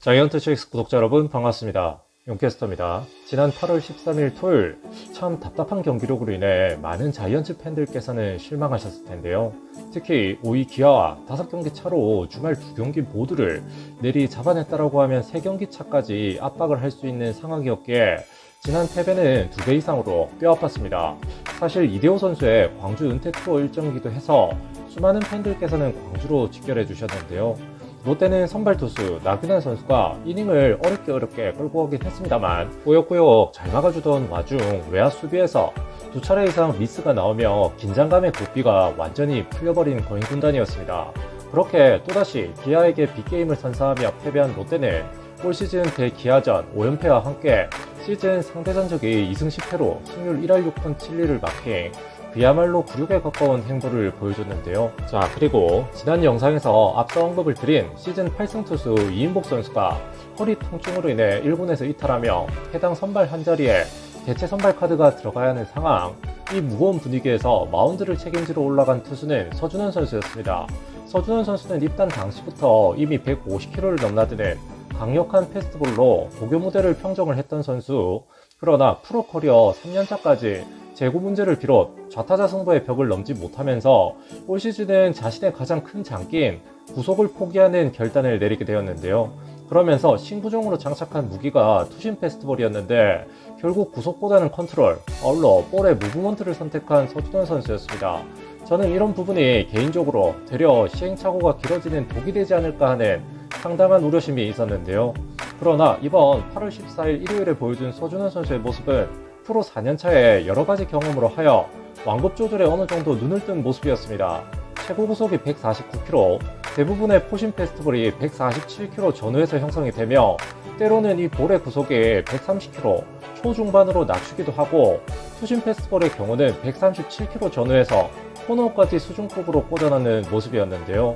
자이언트 쉐익스 구독자 여러분 반갑습니다. 용캐스터입니다. 지난 8월 13일 토요일 참 답답한 경기력으로 인해 많은 자이언츠 팬들께서는 실망하셨을 텐데요. 특히 5위 기아와 5경기 차로 주말 2경기 모두를 내리 잡아냈다라고 하면 3경기 차까지 압박을 할 수 있는 상황이었기에 지난 패배는 2배 이상으로 뼈 아팠습니다. 사실 이대호 선수의 광주 은퇴 투어 일정이기도 해서 수많은 팬들께서는 광주로 직결해 주셨는데요. 롯데는 선발 투수 나균환 선수가 이닝을 어렵게 어렵게 끌고 가긴 했습니다만 꾸역꾸역 잘 막아주던 와중 외야 수비에서 두 차례 이상 미스가 나오며 긴장감의 고삐가 완전히 풀려버린 거인 군단이었습니다. 그렇게 또다시 기아에게 빅게임을 선사하며 패배한 롯데는 올 시즌 대기아전 5연패와 함께 시즌 상대 전적이 2승 10패로 승률 1할 6푼 7리를 마킹 그야말로 굴욕에 가까운 행보를 보여줬는데요. 자, 그리고 지난 영상에서 앞서 언급을 드린 시즌 8승 투수 이인복 선수가 허리 통증으로 인해 1군에서 이탈하며 해당 선발 한 자리에 대체 선발 카드가 들어가야 하는 상황. 이 무거운 분위기에서 마운드를 책임지러 올라간 투수는 서준원 선수였습니다. 서준원 선수는 입단 당시부터 이미 150km를 넘나드는 강력한 패스트볼로 도교 무대를 평정을 했던 선수. 그러나 프로 커리어 3년차까지 재고 문제를 비롯 좌타자 승부의 벽을 넘지 못하면서 올 시즌은 자신의 가장 큰 장기인 구속을 포기하는 결단을 내리게 되었는데요. 그러면서 신구종으로 장착한 무기가 투심 페스티벌이었는데 결국 구속보다는 컨트롤, 아울러 볼의 무브먼트를 선택한 서준원 선수였습니다. 저는 이런 부분이 개인적으로 되려 시행착오가 길어지는 독이 되지 않을까 하는 상당한 우려심이 있었는데요. 그러나 이번 8월 14일 일요일에 보여준 서준원 선수의 모습은 프로 4년차에 여러 가지 경험으로 하여 완급 조절에 어느 정도 눈을 뜬 모습이었습니다. 최고 구속이 149km, 대부분의 포신 페스티벌이 147km 전후에서 형성이 되며 때로는 이 볼의 구속이 130km 초중반으로 낮추기도 하고 투신 페스티벌의 경우는 137km 전후에서 코너까지 수준급으로 꽂아넣는 모습이었는데요.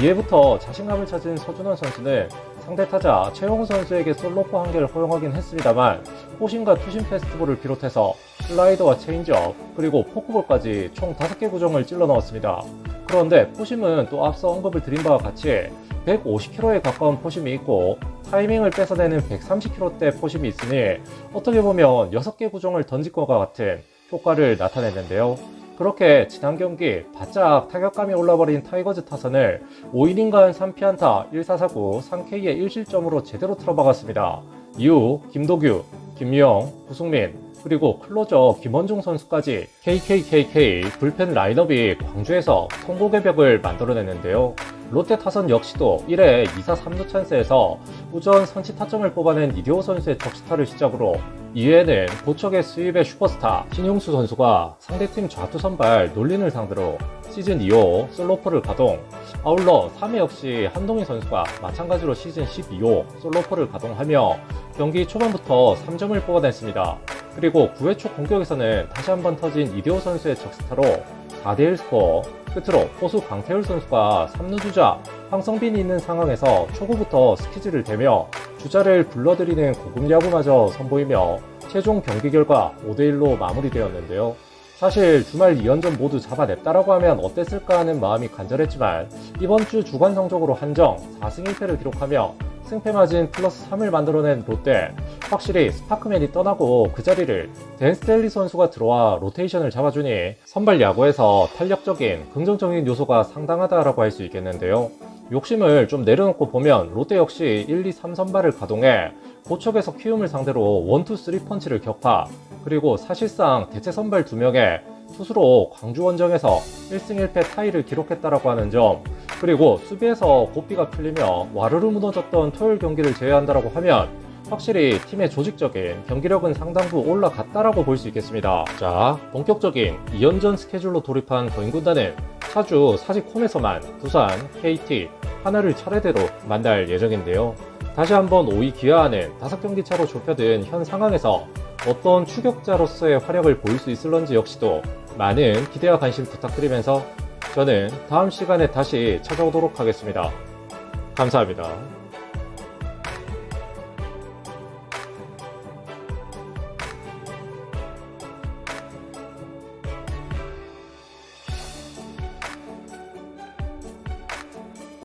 이해부터 자신감을 찾은 서준원 선수는 상대 타자 최용우 선수에게 솔로포 한 개를 허용하긴 했습니다만 포신과 투신 페스티벌을 비롯해서 슬라이더와 체인지업 그리고 포크볼까지 총 5개 구종을 찔러 넣었습니다. 그런데 포심은 또 앞서 언급을 드린 바와 같이 150km에 가까운 포심이 있고 타이밍을 뺏어내는 130km대 포심이 있으니 어떻게 보면 6개 구종을 던질 것과 같은 효과를 나타냈는데요. 그렇게 지난 경기 바짝 타격감이 올라버린 타이거즈 타선을 5이닝간 3피안타 1사사구 3K의 1실점으로 제대로 틀어박았습니다. 이후 김도규, 김유영, 구승민, 그리고 클로저 김원중 선수까지 KKKK 불펜 라인업이 광주에서 통곡의 벽을 만들어냈는데요. 롯데 타선 역시도 1회 2사 3루 찬스에서 우전 선취 타점을 뽑아낸 이대호 선수의 적시타를 시작으로 2회에는 고척의 수입의 슈퍼스타 신용수 선수가 상대팀 좌투 선발 놀린을 상대로 시즌 2호 솔로포를 가동 아울러 3회 역시 한동희 선수가 마찬가지로 시즌 12호 솔로포를 가동하며 경기 초반부터 3점을 뽑아냈습니다. 그리고 9회 초 공격에서는 다시 한번 터진 이대호 선수의 적시타로 4대1 스코어 끝으로 포수 강태울 선수가 3루 주자 황성빈이 있는 상황에서 초구부터 스키즈를 대며 주자를 불러들이는 고급 야구마저 선보이며 최종 경기 결과 5대1로 마무리되었는데요. 사실 주말 2연전 모두 잡아냈다라고 하면 어땠을까 하는 마음이 간절했지만 이번 주 주간 성적으로 한정 4승 1패를 기록하며 승패 마진 플러스 3을 만들어낸 롯데 확실히 스파크맨이 떠나고 그 자리를 댄 스텔리 선수가 들어와 로테이션을 잡아주니 선발 야구에서 탄력적인 긍정적인 요소가 상당하다라고 할 수 있겠는데요. 욕심을 좀 내려놓고 보면 롯데 역시 1, 2, 3 선발을 가동해 고척에서 키움을 상대로 1, 2, 3 펀치를 격파 그리고 사실상 대체 선발 2명에 투수로 광주 원정에서 1승 1패 타이를 기록했다라고 하는 점 그리고 수비에서 고삐가 풀리며 와르르 무너졌던 토요일 경기를 제외한다라고 하면 확실히 팀의 조직적인 경기력은 상당부 올라갔다라고 볼 수 있겠습니다. 자, 본격적인 2연전 스케줄로 돌입한 거인군단은 차주 사직홈에서만 두산, KT, 하나를 차례대로 만날 예정인데요. 다시 한번 5위 기아하는 5경기 차로 좁혀든 현 상황에서 어떤 추격자로서의 활약을 보일 수 있을런지 역시도 많은 기대와 관심 부탁드리면서 저는 다음 시간에 다시 찾아오도록 하겠습니다. 감사합니다.